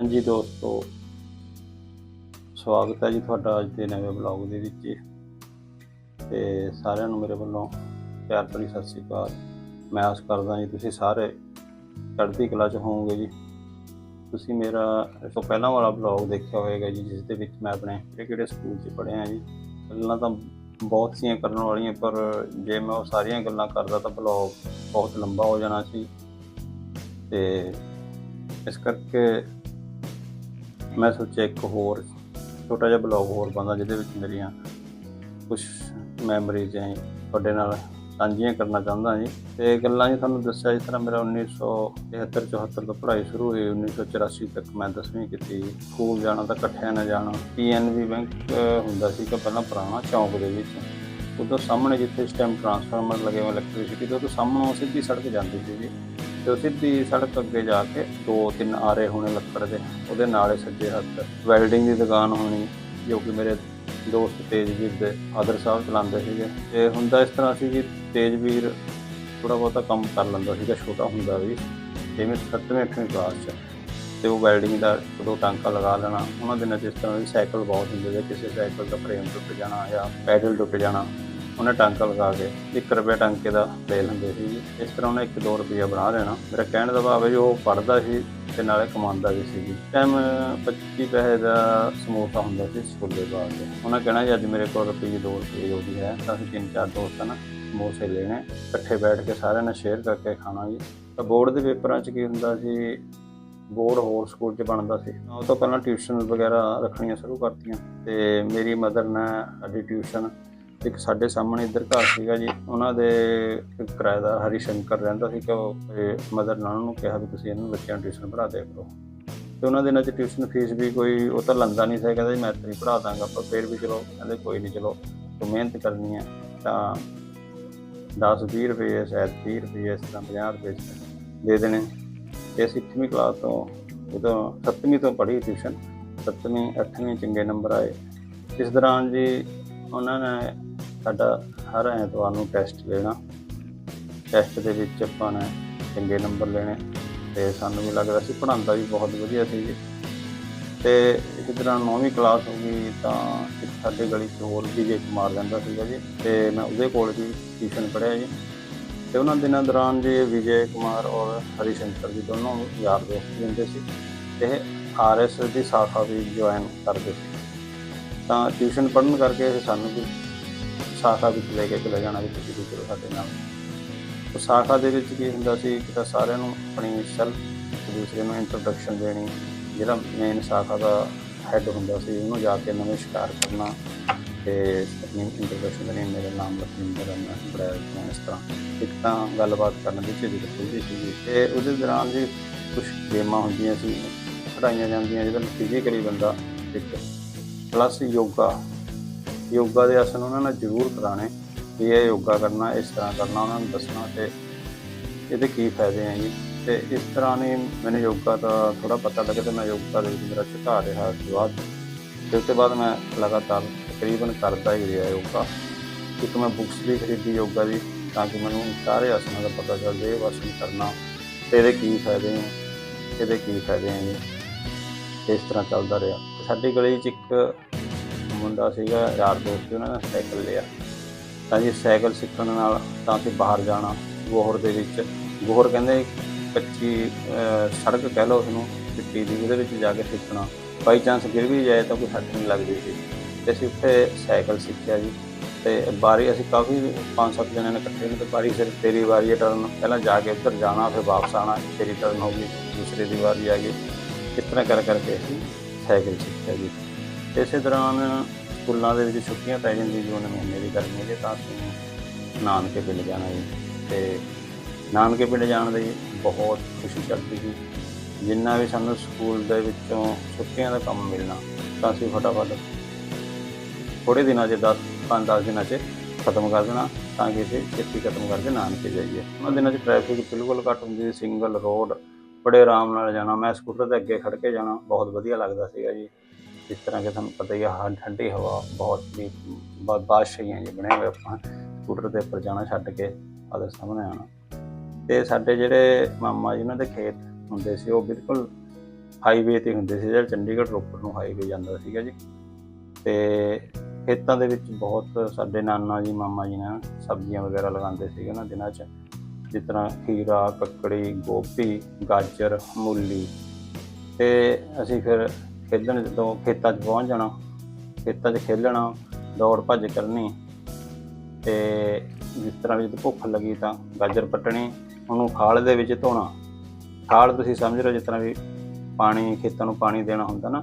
ਹਾਂਜੀ ਦੋਸਤੋ, ਸਵਾਗਤ ਹੈ ਜੀ ਤੁਹਾਡਾ ਅੱਜ ਦੇ ਨਵੇਂ ਬਲੌਗ ਦੇ ਵਿੱਚ। ਜੀ। ਤੇ ਸਾਰਿਆਂ ਨੂੰ ਮੇਰੇ ਵੱਲੋਂ ਪਿਆਰ ਭਰੀ ਸਤਿ ਸ੍ਰੀ ਅਕਾਲ। ਮੈਂ ਆਸ ਕਰਦਾ ਜੀ ਤੁਸੀਂ ਸਾਰੇ ਚੜ੍ਹਦੀ ਕਲਾ 'ਚ ਹੋਵੋਗੇ ਜੀ। ਤੁਸੀਂ ਮੇਰਾ ਇਸ ਤੋਂ ਪਹਿਲਾਂ ਵਾਲਾ ਬਲੌਗ ਦੇਖਿਆ ਹੋਵੇਗਾ ਜੀ, ਜਿਸ ਦੇ ਵਿੱਚ ਮੈਂ ਆਪਣੇ ਕਿਹੜੇ ਕਿਹੜੇ ਸਕੂਲ 'ਚ ਪੜ੍ਹਿਆ ਜੀ। ਗੱਲਾਂ ਤਾਂ ਬਹੁਤ ਸੀਆਂ ਕਰਨ ਵਾਲੀਆਂ, ਪਰ ਜੇ ਮੈਂ ਉਹ ਸਾਰੀਆਂ ਗੱਲਾਂ ਕਰਦਾ ਤਾਂ ਬਲੌਗ ਬਹੁਤ ਲੰਬਾ ਹੋ ਜਾਣਾ ਸੀ। ਤੇ ਇਸ ਕਰਕੇ ਮੈਂ ਸੋਚਿਆ ਇੱਕ ਹੋਰ ਛੋਟਾ ਜਿਹਾ ਬਲੌਗ ਹੋਰ ਬਣਦਾ ਜਿਹਦੇ ਵਿੱਚ ਮੇਰੀਆਂ ਕੁਝ ਮੈਮਰੀਜ਼ ਹੈ ਤੁਹਾਡੇ ਨਾਲ ਸਾਂਝੀਆਂ ਕਰਨਾ ਚਾਹੁੰਦਾ ਜੀ। ਤੇ ਗੱਲਾਂ ਜੀ ਤੁਹਾਨੂੰ ਦੱਸਿਆ ਜਿਸ ਤਰ੍ਹਾਂ ਮੇਰਾ 1973 74 ਤੋਂ ਪੜ੍ਹਾਈ ਸ਼ੁਰੂ ਹੋਈ 1984 ਤੱਕ ਮੈਂ 10ਵੀਂ ਕੀਤੀ। ਸਕੂਲ ਜਾਣਾ ਤਾਂ ਇਕੱਠਿਆਂ ਨਾਲ ਜਾਣਾ। ਪੀਐਨਬੀ ਬੈਂਕ ਹੁੰਦਾ ਸੀ ਕਿ ਪਹਿਲਾਂ ਪੁਰਾਣਾ ਚੌਂਕ ਦੇ ਵਿੱਚ। ਉਦੋਂ ਸਾਹਮਣੇ ਜਿੱਥੇ ਇਸ ਟਾਈਮ ਟਰਾਂਸਫਾਰਮਰ ਲੱਗੇ ਹੋਏ ਇਲੈਕਟ੍ਰਿਸਿਟੀ ਦੇ ਉਹ ਤੋਂ ਸਾਹਮਣੋਂ ਸਿੱਧੀ ਸੜਕ ਜਾਂਦੀ ਸੀ ਜੀ ਤੇ ਉਹ ਸਿੱਧੀ ਸੜਕ ਅੱਗੇ ਜਾ ਕੇ ਦੋ ਤਿੰਨ ਆਰੇ ਹੋਣੇ ਲੱਕੜ ਦੇ, ਉਹਦੇ ਨਾਲੇ ਸੱਜੇ ਹੱਥ ਵੈਲਡਿੰਗ ਦੀ ਦੁਕਾਨ ਹੋਣੀ, ਜੋ ਕਿ ਮੇਰੇ ਦੋਸਤ ਤੇਜਵੀਰ ਦੇ ਆਦਰ ਸਾਹਿਬ ਚਲਾਉਂਦੇ ਸੀਗੇ। ਤੇ ਹੁੰਦਾ ਇਸ ਤਰ੍ਹਾਂ ਸੀ ਕਿ ਤੇਜਵੀਰ ਥੋੜਾ ਬਹੁਤਾ ਕੰਮ ਕਰ ਲੈਂਦਾ ਸੀਗਾ, ਛੋਟਾ ਹੁੰਦਾ ਵੀ ਜਿਵੇਂ 7ਵੀਂ 8ਵੀਂ ਕਲਾਸ 'ਚ। ਤੇ ਉਹ ਵੈਲਡਿੰਗ ਦਾ ਦੋ ਟਾਂਕਾ ਲਗਾ ਲੈਣਾ, ਉਹਨਾਂ ਦਿਨਾਂ 'ਚ ਇਸ ਤਰ੍ਹਾਂ ਦੇ ਸਾਈਕਲ ਬਹੁਤ ਹੁੰਦੇ ਸੀ, ਕਿਸੇ ਸਾਈਕਲ ਦਾ ਫਰੇਮ ਟੁੱਟ ਜਾਣਾ ਜਾਂ ਪੈਡਲ ਟੁੱਟ ਜਾਣਾ। ਉਹਨੇ ਟਾਂਕਾ ਲਗਾ ਕੇ 1 ਰੁਪਏ ਟਾਂਕੇ ਦਾ ਲੈ ਲੈਂਦੇ ਸੀ ਜੀ। ਇਸ ਤਰ੍ਹਾਂ ਉਹਨੇ 1-2 ਰੁਪਏ ਬਣਾ ਲੈਣਾ। ਮੇਰਾ ਕਹਿਣ ਦਾ ਭਾਵ ਹੈ ਜੀ, ਉਹ ਪੜਦਾ ਸੀ ਤੇ ਨਾਲੇ ਕਮਾਉਂਦਾ ਵੀ ਸੀ ਟਾਈਮ 25 ਪੈਸੇ ਦਾ ਸਮੋਸਾ ਹੁੰਦਾ ਸੀ ਸਕੂਲੇ ਬਾਅਦ ਉਹਨਾਂ ਕਹਿਣਾ ਜੀ, ਅੱਜ ਮੇਰੇ ਕੋਲ ਰੁਪਏ 2 ਰੁਪਏ ਜੋ ਵੀ ਹੈ। ਤਾਂ ਅਸੀਂ ਤਿੰਨ ਚਾਰ ਦੋਸਤ ਨਾ, ਸਮੋਸੇ ਲੈਣੇ। ਇਕੱਠੇ ਬੈਠ ਕੇ ਸਾਰਿਆਂ ਨੇ ਸ਼ੇਅਰ ਕਰਕੇ ਖਾਣਾ ਜੀ। ਤਾਂ ਬੋਰਡ ਦੇ ਪੇਪਰਾਂ 'ਚ ਕੀ ਹੁੰਦਾ ਸੀ, ਬੋਰਡ ਹੋਰ ਸਕੂਲ 'ਚ ਬਣਦਾ ਸੀ। ਉਹ ਤੋਂ ਪਹਿਲਾਂ ਟਿਊਸ਼ਨ ਵਗੈਰਾ ਰੱਖਣੀਆਂ ਸ਼ੁਰੂ ਕਰਤੀਆਂ ਤੇ ਮੇਰੀ ਮਦਰ ਨੇ ਸਾਡੀ ਟਿਊਸ਼ਨ ਇੱਕ ਸਾਡੇ ਸਾਹਮਣੇ ਇੱਧਰ ਘਰ ਸੀਗਾ ਜੀ, ਉਹਨਾਂ ਦੇ ਇੱਕ ਕਿਰਾਏਦਾਰ ਹਰੀ ਸ਼ੰਕਰ ਰਹਿੰਦਾ ਸੀ ਕਿ ਉਹ ਮਦਰ ਨਾਲ ਉਹਨਾਂ ਨੂੰ ਕਿਹਾ ਵੀ ਤੁਸੀਂ ਇਹਨਾਂ ਬੱਚਿਆਂ ਨੂੰ ਟਿਊਸ਼ਨ ਪੜ੍ਹਾ ਦਿਆ ਕਰੋ। ਤੇ ਉਹਨਾਂ ਦਿਨਾਂ 'ਚ ਟਿਊਸ਼ਨ ਫੀਸ ਵੀ ਕੋਈ, ਉਹ ਤਾਂ ਲੰਦਾ ਨਹੀਂ ਸੀ ਕਹਿੰਦਾ ਜੀ ਮੈਂ ਤੇਰੀ ਪੜ੍ਹਾ ਦਾਂਗਾ, ਪਰ ਫਿਰ ਵੀ ਚਲੋ, ਕਹਿੰਦੇ ਕੋਈ ਨਹੀਂ, ਚਲੋ, ਤੂੰ ਮਿਹਨਤ ਕਰਨੀ ਹੈ, ਤਾਂ 10 20 ਰੁਪਏ ਸ਼ਾਇਦ 30 ਰੁਪਏ ਇਸ ਤਰ੍ਹਾਂ 50 ਰੁਪਏ ਦੇ ਦੇਣੇ। ਤੇ ਅਸੀਂ 8ਵੀਂ ਕਲਾਸ ਤੋਂ ਉਦੋਂ 7ਵੀਂ ਤੋਂ ਪੜ੍ਹੀ ਟਿਊਸ਼ਨ 7ਵੀਂ 8ਵੀਂ ਚੰਗੇ ਨੰਬਰ ਆਏ। ਇਸ ਦੌਰਾਨ ਜੀ ਉਹਨਾਂ ਨੇ ਸਾਡਾ ਹਰ ਐਤਵਾਰ ਨੂੰ ਟੈਸਟ ਲੈਣਾ ਟੈਸਟ ਦੇ ਵਿੱਚ ਆਪਾਂ ਨੇ ਚੰਗੇ ਨੰਬਰ ਲੈਣੇ। ਤੇ ਸਾਨੂੰ ਵੀ ਲੱਗਦਾ ਸੀ ਪੜ੍ਹਾਉਂਦਾ ਵੀ ਬਹੁਤ ਵਧੀਆ ਸੀ ਜੀ। ਤੇ ਇਸ ਤਰ੍ਹਾਂ 9ਵੀਂ ਕਲਾਸ ਹੋ ਗਈ ਤਾਂ ਇੱਕ ਸਾਡੇ ਗਲੀ 'ਚ ਹੋਰ ਵੀ ਜੇ ਕੁਮਾਰ ਰਹਿੰਦਾ ਸੀਗਾ ਜੀ। ਤੇ ਮੈਂ ਉਹਦੇ ਕੋਲ ਵੀ ਟਿਊਸ਼ਨ ਪੜ੍ਹਿਆ ਜੀ। ਤੇ ਉਹਨਾਂ ਦਿਨਾਂ ਦੌਰਾਨ ਜੀ ਵਿਜੇ ਕੁਮਾਰ ਔਰ ਹਰੀ ਸ਼ੰਕਰ ਜੀ ਦੋਨੋਂ ਯਾਰ ਦੋਸਤ ਵੀ ਹੁੰਦੇ ਸੀ। ਤੇ ਆਰਐਸ ਦੀ ਸ਼ਾਖਾ ਵੀ ਜੁਆਇਨ ਕਰਦੇ ਸੀ। ਤਾਂ ਟਿਊਸ਼ਨ ਪੜ੍ਹਨ ਕਰਕੇ ਇਹ ਸਾਨੂੰ ਵੀ ਸ਼ਾਖਾ ਵਿੱਚ ਲੈ ਕੇ ਚਲੇ ਜਾਣਾ ਵੀ ਤੁਸੀਂ ਵੀ ਚਲੋ ਸਾਡੇ ਨਾਲ। ਉਹ ਸ਼ਾਖਾ ਦੇ ਵਿੱਚ ਕੀ ਹੁੰਦਾ ਸੀ ਕਿ ਤਾਂ ਸਾਰਿਆਂ ਨੂੰ ਆਪਣੀ ਸੈਲਫ ਦੂਸਰੇ ਨੂੰ ਇੰਟਰੋਡਕਸ਼ਨ ਦੇਣੀ, ਜਿਹੜਾ ਮੇਨ ਸ਼ਾਖਾ ਦਾ ਹੈੱਡ ਹੁੰਦਾ ਸੀ, ਉਹਨੂੰ ਜਾ ਕੇ ਨਮਸਕਾਰ ਕਰਨਾ, ਤੇ ਆਪਣੀ ਇੰਟਰੋਡਕਸ਼ਨ ਦੇਣੀ, ਮੇਰਾ ਨਾਮ ਲਖਵਿੰਦਰ ਹੈ ਬੜਾ ਇਸ ਤਰ੍ਹਾਂ। ਇੱਕ ਤਾਂ ਗੱਲਬਾਤ ਕਰਨ ਦੀ ਝਿਜਕ ਖੁੱਲ੍ਹਦੀ ਸੀ ਤੇ ਉਹਦੇ ਦੌਰਾਨ ਜੀ ਕੁਝ ਗੇਮਾਂ ਹੁੰਦੀਆਂ ਸੀ ਪੜਾਈਆਂ ਜਾਂਦੀਆਂ ਜਿਹਦੇ ਜਿਹਦਾ ਫਿਜ਼ੀਕਲੀ ਬੰਦਾ ਇੱਕ ਪਲੱਸ ਯੋਗਾ ਯੋਗਾ ਦੇ ਆਸਨ ਉਹਨਾਂ ਨੇ ਜ਼ਰੂਰ ਕਰਾਣੇ ਵੀ ਇਹ ਯੋਗਾ ਕਰਨਾ, ਇਸ ਤਰ੍ਹਾਂ ਕਰਨਾ, ਉਹਨਾਂ ਨੂੰ ਦੱਸਣਾ ਤੇ ਇਹਦੇ ਕੀ ਫਾਇਦੇ ਆ ਜੀ। ਤੇ ਇਸ ਤਰ੍ਹਾਂ ਨੇ ਮੈਨੂੰ ਯੋਗਾ ਦਾ ਥੋੜਾ ਪਤਾ ਲੱਗਿਆ ਤੇ ਮੈਂ ਯੋਗਾ ਦੇ ਵਿੱਚ ਮੇਰਾ ਝੁਕਾਅ ਰਿਹਾ ਸ਼ੁਰੂਆਤ ਤੇ ਉਸ ਤੋਂ ਬਾਅਦ ਮੈਂ ਲਗਾਤਾਰ ਤਕਰੀਬਨ ਕਰਦਾ ਹੀ ਰਿਹਾ ਯੋਗਾ। ਇੱਕ ਮੈਂ ਬੁੱਕਸ ਵੀ ਖਰੀਦੀ ਯੋਗਾ ਦੀ ਤਾਂ ਕਿ ਮੈਨੂੰ ਸਾਰੇ ਆਸਨਾਂ ਦਾ ਪਤਾ ਚੱਲ ਜਾਏ, ਇਹ ਆਸਨ ਕਰਨਾ। ਤੇ ਇਹਦੇ ਕੀ ਫਾਇਦੇ ਆ? ਇਹਦੇ ਕੀ ਫਾਇਦੇ ਆ ਜੀ? ਇਸ ਤਰ੍ਹਾਂ ਚੱਲਦਾ ਰਿਹਾ। ਸਾਡੀ ਗਲੀ 'ਚ ਇੱਕ ਮੁੰਡਾ ਸੀਗਾ ਯਾਰ ਦੋਸਤ ਸੀ, ਉਹਨਾਂ ਨੇ ਸਾਈਕਲ ਲਿਆ। ਤਾਂ ਜੀ ਸਾਈਕਲ ਸਿੱਖਣ ਨਾਲ ਤਾਂ ਅਸੀਂ ਬਾਹਰ ਜਾਣਾ ਗੋਹਰ ਦੇ ਵਿੱਚ। ਗੋਹਰ ਕਹਿੰਦੇ ਕੱਚੀ ਸੜਕ ਕਹਿ ਲਓ ਉਸਨੂੰ ਮਿੱਟੀ ਦੀ ਉਹਦੇ ਵਿੱਚ ਜਾ ਕੇ ਸਿੱਖਣਾ। ਬਾਈ ਚਾਂਸ ਗਿਰ ਵੀ ਜਾਏ ਤਾਂ ਕੋਈ ਸੱਟ ਨਹੀਂ ਲੱਗਦੀ ਸੀ। ਤੇ ਅਸੀਂ ਉੱਥੇ ਸਾਈਕਲ ਸਿੱਖਿਆ ਜੀ। ਤੇ ਬਾਰੀ ਅਸੀਂ ਕਾਫੀ ਪੰਜ ਸੱਤ ਜਣਿਆਂ ਨੇ ਇਕੱਠੇ ਨੇ ਤੇ ਬਾਰੀ ਫਿਰ ਤੇਰੀ ਵਾਰੀ ਹੈ ਟਰਨ। ਪਹਿਲਾਂ ਜਾ ਕੇ ਉੱਧਰ ਜਾਣਾ ਫਿਰ ਵਾਪਸ ਆਣਾ ਤੇਰੀ ਟਰਨ ਹੋ ਗਈ ਦੂਸਰੇ ਦੀ ਵਾਰੀ ਆ ਗਈ। ਇਸ ਤਰ੍ਹਾਂ ਕਰ ਕਰਕੇ ਅਸੀਂ ਸਾਈਕਲ ਸਿੱਖਿਆ ਜੀ। ਇਸੇ ਦੌਰਾਨ ਸਕੂਲਾਂ ਦੇ ਵਿੱਚ ਛੁੱਟੀਆਂ ਪੈ ਜਾਂਦੀਆਂ ਜੂਨ ਮਹੀਨੇ ਦੀ ਗਰਮੀ ਦੇ ਤਾਂ ਅਸੀਂ ਨਾਨਕੇ ਪਿੰਡ ਜਾਣਾ ਜੀ। ਤੇ ਨਾਨਕੇ ਪਿੰਡ ਜਾਣ ਦੀ ਬਹੁਤ ਖੁਸ਼ੀ ਚੜ੍ਹਦੀ ਸੀ ਜਿੰਨਾ ਵੀ ਸਾਨੂੰ ਸਕੂਲ ਦੇ ਵਿੱਚੋਂ ਛੁੱਟੀਆਂ ਦਾ ਕੰਮ ਮਿਲਣਾ, ਤਾਂ ਅਸੀਂ ਫਟਾਫਟ ਥੋੜੇ ਦਿਨਾਂ 'ਚ 10 5-10 ਦਿਨਾਂ 'ਚ ਖਤਮ ਕਰ ਦੇਣਾ, ਤਾਂ ਕਿ ਅਸੀਂ ਛੇਤੀ ਖਤਮ ਕਰਕੇ ਨਾਨਕੇ ਜਾਈਏ। ਉਹਨਾਂ ਦਿਨਾਂ 'ਚ ਟ੍ਰੈਫਿਕ ਬਿਲਕੁਲ ਘੱਟ ਹੁੰਦੀ ਸੀ ਸਿੰਗਲ ਰੋਡ ਬੜੇ ਆਰਾਮ ਨਾਲ ਜਾਣਾ, ਮੈਂ ਸਕੂਟਰ 'ਤੇ ਅੱਗੇ ਖੜ ਕੇ ਜਾਣਾ, ਬਹੁਤ ਵਧੀਆ ਲੱਗਦਾ ਸੀਗਾ ਜੀ। ਜਿਸ ਤਰ੍ਹਾਂ ਕਿ ਤੁਹਾਨੂੰ ਪਤਾ ਹੀ ਆ, ਹਾਂ, ਠੰਡੀ ਹਵਾ ਬਹੁਤ ਵੀ ਬਹੁਤ ਬਾਦਸ਼ਾਹੀਆਂ ਜੀ, ਬਣੇ ਹੋਏ ਆਪਾਂ ਸਕੂਟਰ ਦੇ ਉੱਪਰ ਜਾਣਾ ਛੱਡ ਕੇ ਆਦੇ ਸਾਹਮਣੇ ਆਣਾ ਤੇ ਸਾਡੇ ਜਿਹੜੇ ਮਾਮਾ ਜੀ ਉਹਨਾਂ ਦੇ ਖੇਤ ਹੁੰਦੇ ਸੀ, ਉਹ ਬਿਲਕੁਲ ਹਾਈਵੇ ਤੇ ਹੁੰਦੇ ਸੀ, ਜਿਹੜਾ ਚੰਡੀਗੜ੍ਹ ਰੋਪੜ ਨੂੰ ਹਾਈਵੇ ਜਾਂਦਾ ਸੀਗਾ ਜੀ। ਤੇ ਖੇਤਾਂ ਦੇ ਵਿੱਚ ਬਹੁਤ ਸਾਡੇ ਨਾਨਾ ਜੀ, ਮਾਮਾ ਜੀ ਨੇ ਸਬਜ਼ੀਆਂ ਵਗੈਰਾ ਲਗਾਉਂਦੇ ਸੀਗੇ ਨਾ ਦਿਨਾਂ 'ਚ। ਜਿਸ ਤਰ੍ਹਾਂ ਖੀਰਾ, ਕੱਕੜੀ, ਗੋਭੀ, ਗਾਜਰ, ਮੂਲੀ। ਤੇ ਅਸੀਂ ਫਿਰ ਖੇਡਣ ਜਦੋਂ ਖੇਤਾਂ 'ਚ ਪਹੁੰਚ ਜਾਣਾ, ਖੇਤਾਂ 'ਚ ਖੇਲਣਾ, ਦੌੜ ਭੱਜ ਕਰਨੀ ਤੇ ਜਿਸ ਤਰ੍ਹਾਂ ਵੀ ਜਦੋਂ ਭੁੱਖ ਲੱਗੀ ਤਾਂ ਗਾਜਰ ਪੱਟਣੀ, ਉਹਨੂੰ ਖਾਲ ਦੇ ਵਿੱਚ ਧੋਣਾ। ਖਾਲ ਤੁਸੀਂ ਸਮਝ ਰਹੇ ਜਿਸ ਤਰ੍ਹਾਂ ਵੀ ਪਾਣੀ, ਖੇਤਾਂ ਨੂੰ ਪਾਣੀ ਦੇਣਾ ਹੁੰਦਾ ਨਾ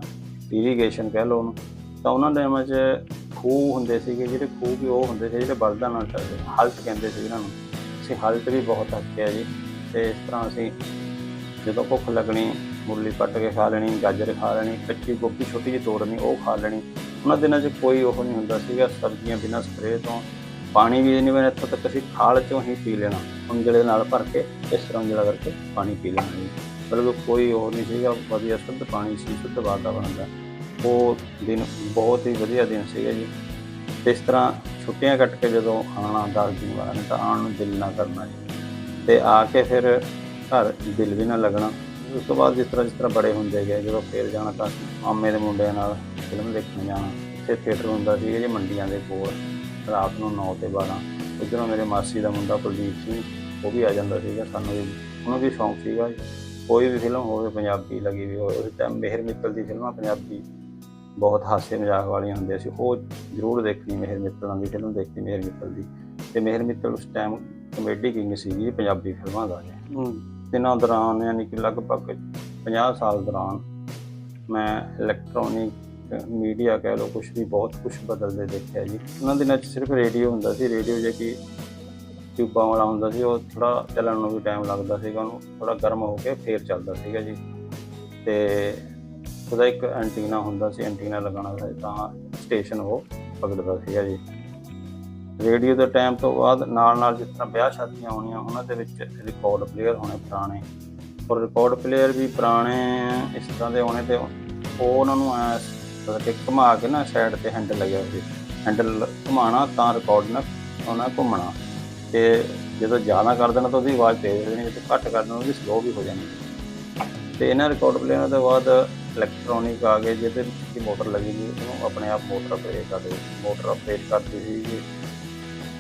ਇਰੀਗੇਸ਼ਨ ਕਹਿ ਲਓ ਉਹਨੂੰ, ਤਾਂ ਉਹਨਾਂ ਦੇ ਵਿੱਚ ਖੂਹ ਹੁੰਦੇ ਸੀਗੇ, ਜਿਹੜੇ ਖੂਹ ਵੀ ਉਹ ਹੁੰਦੇ ਸੀ ਜਿਹੜੇ ਬਲਦਾਂ ਨਾਲ ਚੱਲਦੇ ਹਲਟ ਕਹਿੰਦੇ ਸੀ ਇਹਨਾਂ ਨੂੰ। ਅਸੀਂ ਹਲਟ ਵੀ ਬਹੁਤ ਹੱਕਿਆ ਜੀ, ਤੇ ਇਸ ਤਰ੍ਹਾਂ ਅਸੀਂ ਜਦੋਂ ਭੁੱਖ ਲੱਗਣੀ ਮੁਰਲੀ ਪੱਟ ਕੇ ਖਾ ਲੈਣੀ, ਗਾਜਰ ਖਾ ਲੈਣੀ, ਕੱਚੀ ਗੋਭੀ ਛੋਟੀ ਜਿਹੀ ਤੋੜਨੀ ਉਹ ਖਾ ਲੈਣੀ। ਉਹਨਾਂ ਦਿਨਾਂ 'ਚ ਕੋਈ ਉਹ ਨਹੀਂ ਹੁੰਦਾ ਸੀਗਾ ਸਬਜ਼ੀਆਂ ਬਿਨਾਂ ਸਪਰੇਅ ਤੋਂ। ਪਾਣੀ ਵੀ ਨਹੀਂ ਬਣਾ, ਇੱਥੋਂ ਤੱਕ ਅਸੀਂ ਖਾਲ ਚੋਂ ਹੀ ਪੀ ਲੈਣਾ। ਉਂਗਲੇ ਨਾਲ ਭਰ ਕੇ ਇਸ ਤਰ੍ਹਾਂ ਉਂਗਲਾ ਕਰਕੇ ਪਾਣੀ ਪੀ ਲੈਣਾ ਜੀ। ਮਤਲਬ ਕੋਈ ਉਹ ਨਹੀਂ ਸੀਗਾ, ਵਧੀਆ ਸ਼ੁੱਧ ਪਾਣੀ ਸੀ, ਸ਼ੁੱਧ ਵਾਤਾਵਰਣ ਦਾ। ਉਹ ਦਿਨ, ਬਹੁਤ ਹੀ ਵਧੀਆ ਦਿਨ ਸੀਗਾ ਜੀ। ਇਸ ਤਰ੍ਹਾਂ ਛੁੱਟੀਆਂ ਕੱਟ ਕੇ ਜਦੋਂ ਆਉਣਾ 10 ਦਿਨ ਬਾਅਦ ਨੇ ਤਾਂ ਆਉਣ ਨੂੰ ਦਿਲ ਨਾ ਕਰਨਾ ਜੀ। ਤੇ ਆ ਕੇ ਫਿਰ ਘਰ ਦਿਲ ਵੀ ਨਾ ਲੱਗਣਾ। ਉਸ ਤੋਂ ਬਾਅਦ ਜਿਸ ਤਰ੍ਹਾਂ ਜਿਸ ਤਰ੍ਹਾਂ ਬੜੇ ਹੁੰਦੇ ਗਏ, ਜਦੋਂ ਫੇਰ ਜਾਣਾ ਤਾਂ ਮਾਮੇ ਦੇ ਮੁੰਡਿਆਂ ਨਾਲ ਫਿਲਮ ਦੇਖਣ ਜਾਣਾ ਤੇ ਥੀਏਟਰ ਹੁੰਦਾ ਸੀ ਜੀ ਮੰਡੀਆਂ ਦੇ ਕੋਲ, ਰਾਤ ਨੂੰ 9 ਤੇ 12 ਉੱਧਰੋਂ ਮੇਰੇ ਮਾਸੀ ਦਾ ਮੁੰਡਾ ਕੁਲਦੀਪ ਸਿੰਘ, ਉਹ ਵੀ ਆ ਜਾਂਦਾ ਸੀਗਾ ਸਾਨੂੰ ਵੀ। ਉਹਨੂੰ ਵੀ ਸ਼ੌਂਕ ਸੀਗਾ ਕੋਈ ਵੀ ਫਿਲਮ ਹੋਵੇ, ਪੰਜਾਬੀ ਲੱਗੀ ਵੀ ਹੋਵੇ, ਉਸ ਟਾਈਮ ਮਿਹਰ ਮਿੱਤਲ ਦੀ ਫਿਲਮਾਂ ਪੰਜਾਬੀ ਬਹੁਤ ਹਾਸੇ ਮਜ਼ਾਕ ਵਾਲੀਆਂ ਹੁੰਦੀਆਂ ਸੀ। ਉਹ ਜ਼ਰੂਰ ਦੇਖਣੀ ਮਿਹਰ ਮਿੱਤਲਾਂ ਦੀ ਫਿਲਮ, ਦੇਖਣੀ ਮਿਹਰ ਮਿੱਤਲ ਦੀ। ਤੇ ਮਿਹਰ ਮਿੱਤਲ ਉਸ ਟਾਈਮ ਕਮੇਡੀ ਕਿੰਗ ਸੀਗੀ, ਪੰਜਾਬੀ ਫਿਲਮਾਂ ਦਾ। ਜੀ ਦਿਨਾਂ ਦੌਰਾਨ ਯਾਨੀ ਕਿ ਲਗਭਗ 50 ਸਾਲ ਦੌਰਾਨ ਮੈਂ ਇਲੈਕਟ੍ਰੋਨਿਕ ਮੀਡੀਆ ਕਹਿ ਲਓ ਕੁਝ ਵੀ ਬਹੁਤ ਕੁਝ ਬਦਲਦੇ ਦੇਖਿਆ ਜੀ। ਉਹਨਾਂ ਦਿਨਾਂ 'ਚ ਸਿਰਫ ਰੇਡੀਓ ਹੁੰਦਾ ਸੀ। ਰੇਡੀਓ ਜੇ ਕਿ ਟਿਊਬਾਂ ਵਾਲਾ ਹੁੰਦਾ ਸੀ, ਉਹ ਥੋੜਾ ਚੱਲਣ ਨੂੰ ਵੀ ਟਾਈਮ ਲੱਗਦਾ ਸੀਗਾ, ਉਹਨੂੰ ਥੋੜਾ ਗਰਮ ਹੋ ਕੇ ਫੇਰ ਚੱਲਦਾ ਸੀਗਾ ਜੀ। ਤੇ ਉਹਦਾ ਇੱਕ ਐਂਟੀਨਾ ਹੁੰਦਾ ਸੀ ਐਂਟੀਨਾ ਲਗਾਉਣਾ ਸੀ ਤਾਂ ਸਟੇਸ਼ਨ ਉਹ ਪਕੜਦਾ ਸੀਗਾ ਜੀ। ਰੇਡੀਓ ਦੇ ਟਾਈਮ ਤੋਂ ਬਾਅਦ ਨਾਲ ਨਾਲ ਜਿਸ ਤਰ੍ਹਾਂ ਵਿਆਹ ਸ਼ਾਦੀਆਂ ਹੋਣੀਆਂ, ਉਹਨਾਂ ਦੇ ਵਿੱਚ ਰਿਕਾਰਡ ਪਲੇਅਰ ਹੋਣੇ ਪੁਰਾਣੇ। ਔਰ ਰਿਕਾਰਡ ਪਲੇਅਰ ਵੀ ਪੁਰਾਣੇ ਇਸ ਤਰ੍ਹਾਂ ਦੇ ਹੋਣੇ ਤੇ ਉਹ ਉਹਨਾਂ ਨੂੰ ਮਤਲਬ ਕਿ ਘੁਮਾ ਕੇ ਨਾ ਸਾਈਡ ਤੇ ਹੈਂਡਲ ਲੱਗਿਆ ਹੋਇਆ ਹੈਂਡਲ ਘੁਮਾਣਾ ਤਾਂ ਰਿਕਾਰਡ ਨਾਲ ਉਹਨਾਂ ਘੁੰਮਣਾ। ਤੇ ਜਦੋਂ ਜ਼ਿਆਦਾ ਕਰ ਦੇਣਾ ਤਾਂ ਉਹਦੀ ਆਵਾਜ਼ ਤੇਜ਼ ਹੋ ਜਾਣੀ ਜਦੋਂ ਘੱਟ ਕਰ ਦੇਣਾ, ਉਹਦੀ ਸਲੋ ਵੀ ਹੋ ਜਾਣੀ ਤੇ ਇਹਨਾਂ ਰਿਕਾਰਡ ਪਲੇਅਰਾਂ ਤੋਂ ਬਾਅਦ ਇਲੈਕਟ੍ਰੋਨਿਕ ਆ ਗਏ, ਜਿਹਦੇ ਵਿੱਚ ਮੋਟਰ ਲੱਗੀ ਸੀ, ਉਹਨੂੰ ਆਪਣੇ ਆਪ ਮੋਟਰ ਆਪਰੇਟ ਕਰਦੇ ਮੋਟਰ ਆਪਰੇਟ ਕਰਦੀ ਸੀ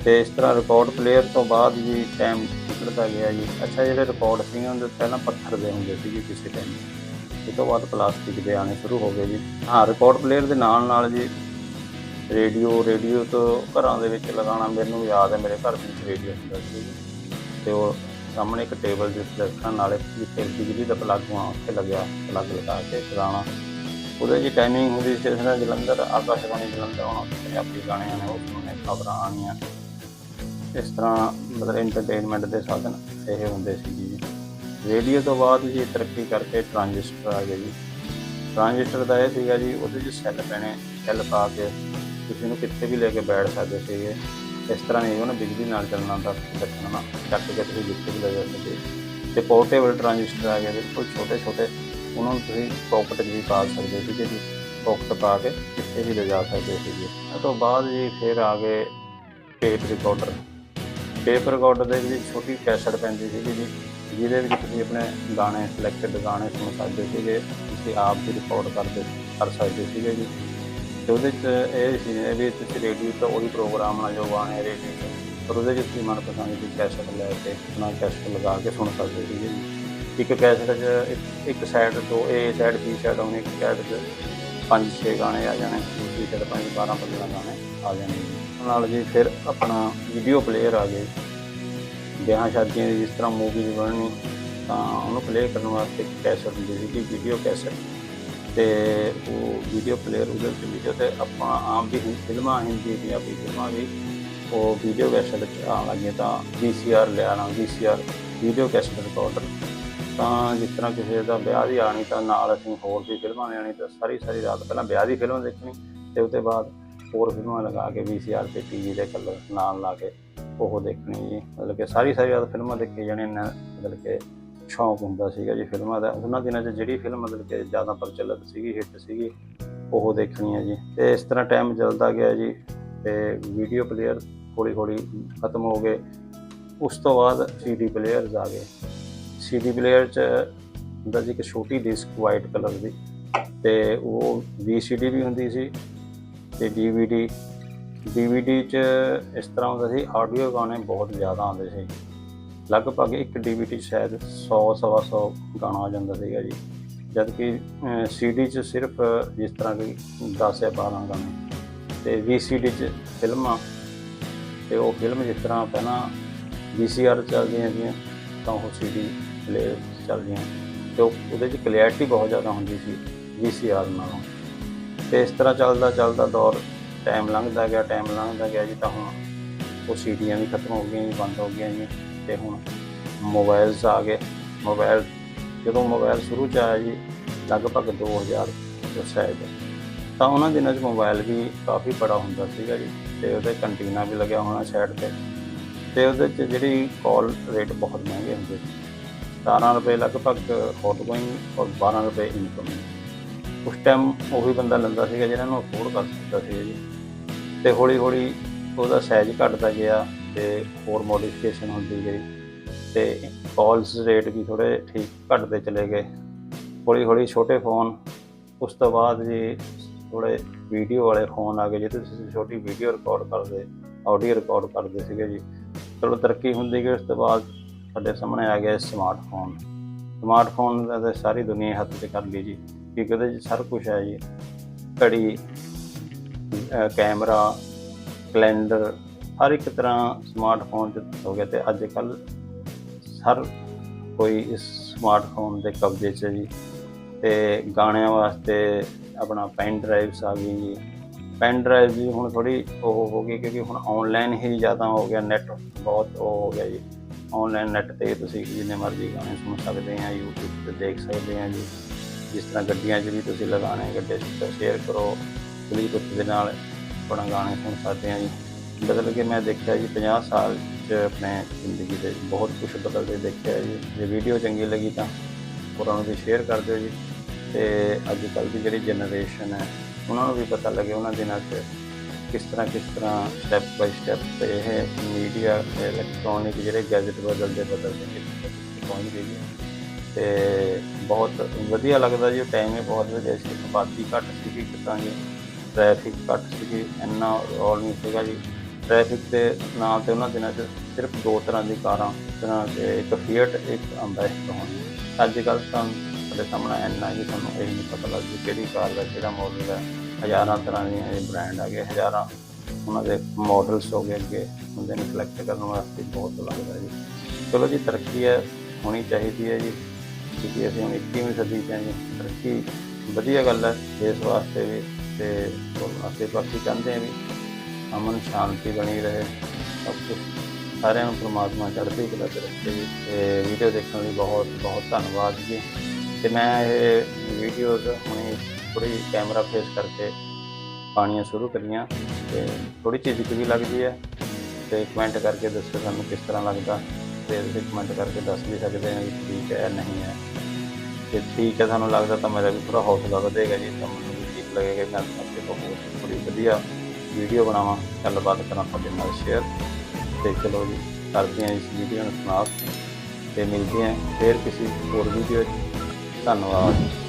ਤੇ ਇਸ ਤਰ੍ਹਾਂ ਰਿਕਾਰਡ ਪਲੇਅਰ ਤੋਂ ਬਾਅਦ ਜੀ ਟਾਈਮ ਨਿਕਲਦਾ ਗਿਆ ਜੀ। ਅੱਛਾ, ਜਿਹੜੇ ਰਿਕਾਰਡ ਸੀ ਉਹਦੇ ਪਹਿਲਾਂ ਪੱਥਰ ਦੇ ਹੁੰਦੇ ਸੀ ਕਿਸੇ ਟਾਈਮ ਉਸ ਤੋਂ ਬਾਅਦ ਪਲਾਸਟਿਕ ਦੇ ਆਣੇ ਸ਼ੁਰੂ ਹੋ ਗਏ ਜੀ। ਹਾਂ ਰਿਕਾਰਡ ਪਲੇਅਰ ਦੇ ਨਾਲ ਨਾਲ ਜੀ ਰੇਡੀਓ ਰੇਡੀਓ ਤੋਂ ਘਰਾਂ ਦੇ ਵਿੱਚ ਲਗਾਉਣਾ ਮੈਨੂੰ ਯਾਦ ਹੈ, ਮੇਰੇ ਘਰ ਦੇ ਵਿੱਚ ਰੇਡੀਓ ਹੁੰਦਾ ਸੀ ਜੀ। ਤੇ ਉਹ ਸਾਹਮਣੇ ਇੱਕ ਟੇਬਲ ਜਿਸ ਤੇ ਰੱਖਣ ਨਾਲੇ ਜਿੱਥੇ ਬਿਜਲੀ ਦਾ ਪਲੱਗ ਆ, ਉੱਥੇ ਲੱਗਿਆ ਪਲੱਗ ਲਗਾ ਕੇ ਚਲਾਉਣਾ। ਉਹਦੇ ਜੀ ਟਾਈਮਿੰਗ ਹੁੰਦੀ ਸੀ, ਜਿਸ ਤਰ੍ਹਾਂ ਜਲੰਧਰ, ਆਕਾਸ਼ਵਾਣੀ ਜਲੰਧਰ ਆਉਣਾ, ਪੰਜਾਬੀ ਗਾਣੇ ਆਣੇ ਉਹ ਸੁਣਨੇ ਖਬਰਾਂ ਆਉਣੀਆਂ। ਇਸ ਤਰ੍ਹਾਂ ਮਤਲਬ ਐਂਟਰਟੇਨਮੈਂਟ ਦੇ ਸਾਧਨ ਇਹ ਹੁੰਦੇ ਸੀ ਜੀ। ਰੇਡੀਓ ਤੋਂ ਬਾਅਦ ਜੀ ਤਰੱਕੀ ਕਰਕੇ ਟਰਾਂਜਿਸਟਰ ਆ ਗਏ ਜੀ। ਟਰਾਂਜਿਸਟਰ ਦਾ ਇਹ ਸੀਗਾ ਜੀ, ਉਹਦੇ 'ਚ ਸੈੱਲ ਪੈਣੇ ਸੈੱਲ ਪਾ ਕੇ ਤੁਸੀਂ ਨੂੰ ਕਿੱਥੇ ਵੀ ਲੈ ਕੇ ਬੈਠ ਸਕਦੇ ਸੀਗੇ। ਇਸ ਤਰ੍ਹਾਂ ਨਹੀਂ, ਉਹਨੇ ਬਿਜਲੀ ਨਾਲ ਚੱਲਣਾ ਤਾਂ ਰੱਖਣਾ ਨਾ, ਚੱਕ ਕੇ ਤੁਸੀਂ ਜਿੱਥੇ ਵੀ ਲੈ ਜਾ ਸਕਦੇ ਤੇ ਪੋਰਟੇਬਲ ਟਰਾਂਜਿਸਟਰ ਆ ਗਏ ਜੀ ਬਿਲਕੁਲ ਛੋਟੇ ਛੋਟੇ ਉਹਨਾਂ ਨੂੰ ਤੁਸੀਂ ਪਾਕਟ ਵੀ ਪਾ ਸਕਦੇ ਸੀਗੇ ਜੀ। ਪਾਕਟ ਪਾ ਕੇ ਕਿੱਥੇ ਵੀ ਲੈ ਜਾ ਸਕਦੇ ਸੀਗੇ। ਉਹ ਤੋਂ ਬਾਅਦ ਜੀ ਫਿਰ ਆ ਗਏ ਟੇਪ ਰਿਕਾਰਡਰ ਟੇਪ ਰਿਕਾਰਡਰ ਦੇ ਵਿੱਚ ਛੋਟੀ ਕੈਸਟ ਪੈਂਦੀ ਸੀਗੀ ਜੀ, ਜਿਹਦੇ ਵਿੱਚ ਤੁਸੀਂ ਆਪਣੇ ਗਾਣੇ ਸਿਲੈਕਟਡ ਗਾਣੇ ਸੁਣ ਸਕਦੇ ਸੀਗੇ, ਤੁਸੀਂ ਆਪ ਵੀ ਰਿਕਾਰਡ ਕਰਦੇ, ਕਰ ਸਕਦੇ ਸੀਗੇ ਜੀ। ਤੇ ਉਹਦੇ 'ਚ ਇਹ ਸੀ, ਇਹ ਵੀ ਤੁਸੀਂ ਰੇਡੀਓ ਤੋਂ ਉਹੀ ਪ੍ਰੋਗਰਾਮ ਨਾਲ ਜੋ ਗਾਣੇ ਰੇਡੀਓ 'ਤੇ ਪਰ ਉਹਦੇ 'ਚ ਤੁਸੀਂ ਮਨਪਸੰਦ ਦੀ ਕੈਸਟ ਲੈ ਕੇ, ਆਪਣਾ ਕੈਸਟ ਲਗਾ ਕੇ ਸੁਣ ਸਕਦੇ ਸੀਗੇ ਜੀ। ਇੱਕ ਕੈਸਟ 'ਚ ਇੱਕ- ਇੱਕ ਸਾਈਡ ਤੋਂ ਏ ਸਾਈਡ ਬੀ ਸਾਈਡ ਆਉਣੀ ਇੱਕ ਸਾਈਡ 'ਚ ਪੰਜ ਛੇ ਗਾਣੇ ਆ ਜਾਣੇ ਦੂਸਰੀ ਸਾਈਡ ਪੰਜ 12 15 ਗਾਣੇ ਆ ਜਾਣੇ। ਨਾਲ ਜੀ ਫਿਰ ਆਪਣਾ ਵੀਡੀਓ ਪਲੇਅਰ ਆ ਗਏ। ਵਿਆਹ ਸ਼ਾਦੀਆਂ ਦੀ ਜਿਸ ਤਰ੍ਹਾਂ ਮੂਵੀਜ਼ ਬਣਨੀ, ਤਾਂ ਉਹਨੂੰ ਪਲੇ ਕਰਨ ਵਾਸਤੇ ਕੈਸਟ ਹੁੰਦੀ ਸੀ ਕਿ ਵੀਡੀਓ ਕੈਸਟ ਤੇ ਉਹ ਵੀਡੀਓ ਪਲੇਅਰ ਉਹਦੇ ਵਿੱਚ ਵੀਡੀਓ ਤੇ ਆਪਾਂ ਆਮ ਵੀ ਫਿਲਮਾਂ, ਹਿੰਦੀ ਪੰਜਾਬੀ ਫਿਲਮਾਂ ਵੀ ਉਹ ਵੀਡੀਓ ਕੈਸਟ ਵਿੱਚ ਆਉਣ ਲੱਗੀਆਂ ਤਾਂ VCR ਲਿਆਣਾ VCR ਵੀਡੀਓ ਕੈਸਟ ਰਿਕਾਰਡਰ ਤਾਂ ਜਿਸ ਤਰ੍ਹਾਂ ਕਿਸੇ ਦਾ ਵਿਆਹ ਦੀ ਆਣੀ ਤਾਂ ਨਾਲ ਅਸੀਂ ਹੋਰ ਵੀ ਫਿਲਮਾਂ ਲੈਣੀ ਤਾਂ ਸਾਰੀ ਸਾਰੀ ਰਾਤ ਪਹਿਲਾਂ ਵਿਆਹ ਦੀ ਫਿਲਮ ਦੇਖਣੀ ਤੇ ਉਸ ਤੋਂ ਬਾਅਦ ਹੋਰ ਫਿਲਮਾਂ ਲਗਾ ਕੇ VCR ਤੇ ਟੀਵੀ ਦੇ ਕਲਰ ਨਾਲ ਲਾ ਕੇ ਉਹ ਦੇਖਣੀ ਜੀ। ਮਤਲਬ ਕਿ ਸਾਰੀ ਸਾਰੀ ਰਾਤ ਫਿਲਮਾਂ ਦੇਖੀ ਜਾਣੀਆਂ ਨਾ ਮਤਲਬ ਕਿ ਸ਼ੌਂਕ ਹੁੰਦਾ ਸੀਗਾ ਜੀ ਫਿਲਮਾਂ ਦਾ। ਉਹਨਾਂ ਦਿਨਾਂ 'ਚ ਜਿਹੜੀ ਫਿਲਮ ਮਤਲਬ ਕਿ ਜ਼ਿਆਦਾ ਪ੍ਰਚਲਿਤ ਸੀਗੀ, ਹਿੱਟ ਸੀਗੀ, ਉਹ ਦੇਖਣੀ ਹੈ ਜੀ। ਤੇ ਇਸ ਤਰ੍ਹਾਂ ਟਾਈਮ ਜਲਦਾ ਗਿਆ ਜੀ ਤੇ ਵੀਡੀਓ ਪਲੇਅਰ ਹੌਲੀ ਹੌਲੀ ਖਤਮ ਹੋ ਗਏ। ਉਸ ਤੋਂ ਬਾਅਦ ਸੀਡੀ ਪਲੇਅਰਸ ਆ ਗਏ। ਸੀਡੀ ਪਲੇਅਰ 'ਚ ਹੁੰਦਾ ਸੀ ਇੱਕ ਛੋਟੀ ਡਿਸਕ ਵਾਈਟ ਕਲਰ ਦੀ ਤੇ ਉਹ VCD ਵੀ ਹੁੰਦੀ ਸੀ ਤੇ DVD DVD 'ਚ ਇਸ ਤਰ੍ਹਾਂ ਹੁੰਦਾ ਸੀ ਆਡੀਓ ਗਾਣੇ ਬਹੁਤ ਜ਼ਿਆਦਾ ਆਉਂਦੇ ਸੀ। ਲਗਭਗ ਇੱਕ DVD 'ਚ ਸ਼ਾਇਦ 100 ਸਵਾ 100 ਗਾਣਾ ਆ ਜਾਂਦਾ ਸੀਗਾ ਜੀ। ਜਦ ਕਿ CD 'ਚ ਸਿਰਫ ਜਿਸ ਤਰ੍ਹਾਂ ਕਿ 10 ਜਾਂ 12 ਗਾਣੇ। ਤੇ VCD 'ਚ ਫਿਲਮਾਂ, ਤੇ ਉਹ ਫਿਲਮ ਜਿਸ ਤਰ੍ਹਾਂ ਪਹਿਲਾਂ VCR ਚੱਲਦੀਆਂ ਸੀਗੀਆਂ, ਤਾਂ ਉਹ CD ਪਲੇਅਰ ਚੱਲਦੀਆਂ ਤੇ ਉਹਦੇ 'ਚ ਕਲੈਰਿਟੀ ਬਹੁਤ ਜ਼ਿਆਦਾ ਹੁੰਦੀ ਸੀ VCR ਨਾਲੋਂ। ਤੇ ਇਸ ਤਰ੍ਹਾਂ ਚੱਲਦਾ ਚੱਲਦਾ ਦੌਰ ਟਾਈਮ ਲੰਘਦਾ ਗਿਆ ਟਾਈਮ ਲੰਘਦਾ ਗਿਆ ਜੀ, ਤਾਂ ਹੁਣ ਉਹ ਸੀਡੀਆਂ ਵੀ ਖਤਮ ਹੋ ਗਈਆਂ ਜੀ, ਬੰਦ ਹੋ ਗਈਆਂ ਜੀ, ਤੇ ਹੁਣ ਮੋਬਾਈਲਸ ਆ ਗਏ। ਮੋਬਾਈਲ, ਜਦੋਂ ਮੋਬਾਈਲ ਸ਼ੁਰੂ ਚ ਆਇਆ ਜੀ, ਲਗਭਗ 2000 ਤੋਂ ਸ਼ਾਇਦ। ਤਾਂ ਉਹਨਾਂ ਦਿਨਾਂ 'ਚ ਮੋਬਾਈਲ ਵੀ ਕਾਫੀ ਬੜਾ ਹੁੰਦਾ ਸੀਗਾ ਜੀ, ਤੇ ਉਹਦੇ ਕੰਟੀਨਾ ਵੀ ਲੱਗਿਆ ਹੋਣਾ ਸਾਈਡ ਤੇ। ਤੇ ਉਹਦੇ 'ਚ ਜਿਹੜੀ ਕਾਲ ਰੇਟ ਬਹੁਤ ਮਹਿੰਗੇ ਹੁੰਦੇ ਸੀ। 17 ਰੁਪਏ ਲਗਭਗ ਆਊਟਗੋਇੰਗ ਔਰ 12 ਰੁਪਏ ਇਨਕਮਿੰਗ ਉਸ ਟਾਈਮ ਉਹੀ ਬੰਦਾ ਲੈਂਦਾ ਸੀਗਾ ਜਿਹਨਾਂ ਨੂੰ ਅਫੋਰਡ ਕਰ ਸਕਦਾ ਸੀ ਜੀ। ਤੇ ਹੌਲੀ ਹੌਲੀ ਉਹਦਾ ਸਾਈਜ਼ ਘਟਦਾ ਗਿਆ ਤੇ ਹੋਰ ਮੋਡੀਫਿਕੇਸ਼ਨ ਹੁੰਦੀ ਗਈ ਤੇ ਕਾਲਸ ਰੇਟ ਵੀ ਥੋੜੇ ਠੀਕ ਘਟਦੇ ਚਲੇ ਗਏ। ਹੌਲੀ ਹੌਲੀ ਛੋਟੇ ਫੋਨ ਉਸ ਤੋਂ ਬਾਅਦ ਜੀ ਥੋੜੇ ਵੀਡੀਓ ਵਾਲੇ ਫੋਨ ਆ ਗਏ ਜਿਹਦੇ ਤੁਸੀਂ ਛੋਟੀ ਵੀਡੀਓ ਰਿਕਾਰਡ ਕਰਦੇ ਆਡੀਓ ਰਿਕਾਰਡ ਕਰਦੇ ਸੀਗੇ ਜੀ। ਚਲੋ ਤਰੱਕੀ ਹੁੰਦੀ ਗਈ, ਉਸ ਤੋਂ ਬਾਅਦ ਸਾਡੇ ਸਾਹਮਣੇ ਆ ਗਿਆ ਸਮਾਰਟਫੋਨ ਸਮਾਰਟਫੋਨ ਦਾ ਤਾਂ ਸਾਰੀ ਦੁਨੀਆ ਹੱਥ 'ਚ ਕਰ ਲਈ ਜੀ। ਕਿਉਂਕਿ ਉਹਦੇ 'ਚ ਸਾਰਾ ਕੁਝ ਹੈ ਜੀ। ਘੜੀ ਕੈਮਰਾ ਕੈਲੰਡਰ ਹਰ ਇੱਕ ਤਰ੍ਹਾਂ ਸਮਾਰਟਫੋਨ 'ਚ ਹੋ ਗਿਆ ਤੇ ਅੱਜ ਕੱਲ ਹਰ ਕੋਈ ਇਸ ਸਮਾਰਟਫੋਨ ਦੇ ਕਬਜ਼ੇ 'ਚ ਜੀ। ਤੇ ਗਾਣਿਆਂ ਵਾਸਤੇ ਆਪਣਾ ਪੈਨ ਡਰਾਈਵਸ ਆ ਗਈ ਜੀ। ਪੈਨ ਡਰਾਈਵ ਵੀ ਹੁਣ ਥੋੜੀ ਉਹ ਹੋ ਗਈ ਕਿਉਂਕਿ ਹੁਣ ਆਨਲਾਈਨ ਹੀ ਜ਼ਿਆਦਾ ਹੋ ਗਿਆ ਨੈਟ ਬਹੁਤ ਉਹ ਹੋ ਗਿਆ ਜੀ। ਆਨਲਾਈਨ ਨੈਟ ਤੇ ਤੁਸੀਂ ਜਿੰਨੇ ਮਰਜ਼ੀ ਗਾਣੇ ਸੁਣ ਸਕਦੇ ਆ, YouTube ਤੇ ਦੇਖ ਸਕਦੇ ਆ ਜੀ। ਜਿਸ ਤਰ੍ਹਾਂ ਗੱਡੀਆਂ 'ਚ ਵੀ ਤੁਸੀਂ ਲਗਾਣੇ ਗੱਡੇ 'ਚ ਸ਼ੇਅਰ ਕਰੋ। ਬਲੂਟੁੱਥ ਦੇ ਨਾਲ ਆਪਣਾ ਗਾਣੇ ਸੁਣ ਸਕਦੇ ਆ ਜੀ। ਬਦਲ ਕੇ ਮੈਂ ਦੇਖਿਆ ਜੀ 50 ਸਾਲ 'ਚ ਆਪਣੇ ਜ਼ਿੰਦਗੀ ਦੇ ਬਹੁਤ ਕੁਝ ਬਦਲਦੇ ਦੇਖਿਆ ਜੀ। ਜੇ ਵੀਡੀਓ ਚੰਗੀ ਲੱਗੀ ਤਾਂ ਉਹਨਾਂ ਨੂੰ ਵੀ ਸ਼ੇਅਰ ਕਰ ਦਿਓ ਜੀ। ਤੇ ਅੱਜ ਕੱਲ੍ਹ ਦੀ ਜਿਹੜੀ ਜਨਰੇਸ਼ਨ ਹੈ, ਉਹਨਾਂ ਨੂੰ ਵੀ ਪਤਾ ਲੱਗੇ, ਉਹਨਾਂ ਦਿਨਾਂ 'ਚ ਕਿਸ ਤਰ੍ਹਾਂ ਕਿਸ ਤਰ੍ਹਾਂ ਸਟੈਪ ਬਾਈ ਸਟੈਪ ਇਹ ਮੀਡੀਆ ਇਲੈਕਟ੍ਰੋਨਿਕ ਜਿਹੜੇ ਗੈਜਟ ਬਦਲਦੇ ਬਦਲਦੇ ਕਿੱਥੇ ਪਹੁੰਚ ਗਈ ਹੈ। ਤੇ ਬਹੁਤ ਵਧੀਆ ਲੱਗਦਾ ਜੀ ਟਾਈਮ ਹੀ ਬਹੁਤ ਵਧੀਆ ਸੀ। ਆਬਾਦੀ ਘੱਟ ਸੀਗੀ ਕਿਤਾ ਜੀ ਟ੍ਰੈਫਿਕ ਘੱਟ ਸੀਗੀ, ਇੰਨਾ ਰੌਲ ਨਹੀਂ ਸੀਗਾ ਜੀ। ਟ੍ਰੈਫਿਕ ਦੇ ਨਾਂ ਤੇ ਉਹਨਾਂ ਦਿਨਾਂ 'ਚ ਸਿਰਫ ਦੋ ਤਰ੍ਹਾਂ ਦੀ ਕਾਰਾਂ ਤਰ੍ਹਾਂ ਤੇ ਇੱਕ ਫੀਟ ਇੱਕ ਅੰਬੈਸਟਰ ਹੋਣੀ। ਅੱਜ ਕੱਲ੍ਹ ਤਾਂ ਸਾਡੇ ਸਾਹਮਣੇ ਇੰਨਾ ਜੀ ਤੁਹਾਨੂੰ ਇਹ ਨਹੀਂ ਪਤਾ ਲੱਗਦਾ ਕਿਹੜੀ ਕਾਰ ਦਾ ਕਿਹੜਾ ਮਾਡਲ ਹੈ। ਹਜ਼ਾਰਾਂ ਤਰ੍ਹਾਂ ਦੀਆਂ ਇਹ ਬ੍ਰਾਂਡ ਆ ਗਏ ਹਜ਼ਾਰਾਂ ਉਹਨਾਂ ਦੇ ਮਾਡਲਸ ਹੋ ਗਏ ਅੱਗੇ ਹੁੰਦੇ ਨੇ ਸਿਲੈਕਟ ਕਰਨ ਵਾਸਤੇ ਬਹੁਤ ਲੱਗਦਾ ਜੀ। ਚਲੋ ਜੀ, ਤਰੱਕੀ ਹੈ, ਹੋਣੀ ਚਾਹੀਦੀ ਹੈ ਜੀ। ਕਿਉਂਕਿ ਅਸੀਂ ਹੁਣ 21ਵੀਂ ਸਦੀ 'ਚ ਹਾਂ ਜੀ। ਤਰੱਕੀ ਵਧੀਆ ਗੱਲ ਹੈ, ਇਸ ਵਾਸਤੇ ਵੀ ਤੇ ਅਸੀਂ ਬਾਕੀ ਚਾਹੁੰਦੇ ਹਾਂ ਵੀ ਅਮਨ ਸ਼ਾਂਤੀ ਬਣੀ ਰਹੇ। ਸਭ ਕੁਝ ਸਾਰਿਆਂ ਨੂੰ ਪ੍ਰਮਾਤਮਾ ਚੜ੍ਹਦੀ ਕਲਾ ਚ ਰੱਖੇ ਜੀ। ਤੇ ਵੀਡੀਓ ਦੇਖਣ ਲਈ ਬਹੁਤ ਬਹੁਤ ਧੰਨਵਾਦ ਜੀ। ਤੇ ਮੈਂ ਇਹ ਵੀਡੀਓਜ਼ ਹੁਣੇ ਥੋੜੀ ਕੈਮਰਾ ਫੇਸ ਕਰਕੇ ਪਾਣੀਆਂ ਸ਼ੁਰੂ ਕਰੀਆਂ ਤੇ ਥੋੜੀ ਝਿਜਕ ਵੀ ਲੱਗਦੀ ਹੈ ਤੇ ਕਮੈਂਟ ਕਰਕੇ ਦੱਸੋ ਸਾਨੂੰ ਕਿਸ ਤਰ੍ਹਾਂ ਲੱਗਦਾ ਤੇ ਤੁਸੀਂ ਕਮੈਂਟ ਕਰਕੇ ਦੱਸ ਵੀ ਸਕਦੇ ਹੋ ਕਿ ਠੀਕ ਹੈ ਨਹੀਂ ਹੈ। ਜੇ ਠੀਕ ਹੈ ਸਾਨੂੰ ਲੱਗਦਾ ਤਾਂ ਮੇਰਾ ਵੀ ਪੂਰਾ ਹੌਸਲਾ ਵਧੇਗਾ ਜੀ, ਤਾਂ ਮੈਨੂੰ ਵੀ ਠੀਕ ਲੱਗੇਗਾ। ਮੈਂ ਅੱਗੇ ਤੋਂ ਹੋਰ ਥੋੜੀ ਵਧੀਆ ਵੀਡੀਓ ਬਣਾਵਾਂ। ਗੱਲਬਾਤ ਕਰਾਂ ਤੁਹਾਡੇ ਨਾਲ ਸ਼ੇਅਰ ਤੇ ਚਲੋ ਜੀ, ਕਰਦੇ ਹਾਂ ਇਸ ਵੀਡੀਓ ਨੂੰ ਸਮਾਪਤ ਤੇ ਮਿਲਦੇ ਹਾਂ ਫਿਰ ਕਿਸੇ ਹੋਰ ਵੀਡੀਓ 'ਚ। ਧੰਨਵਾਦ।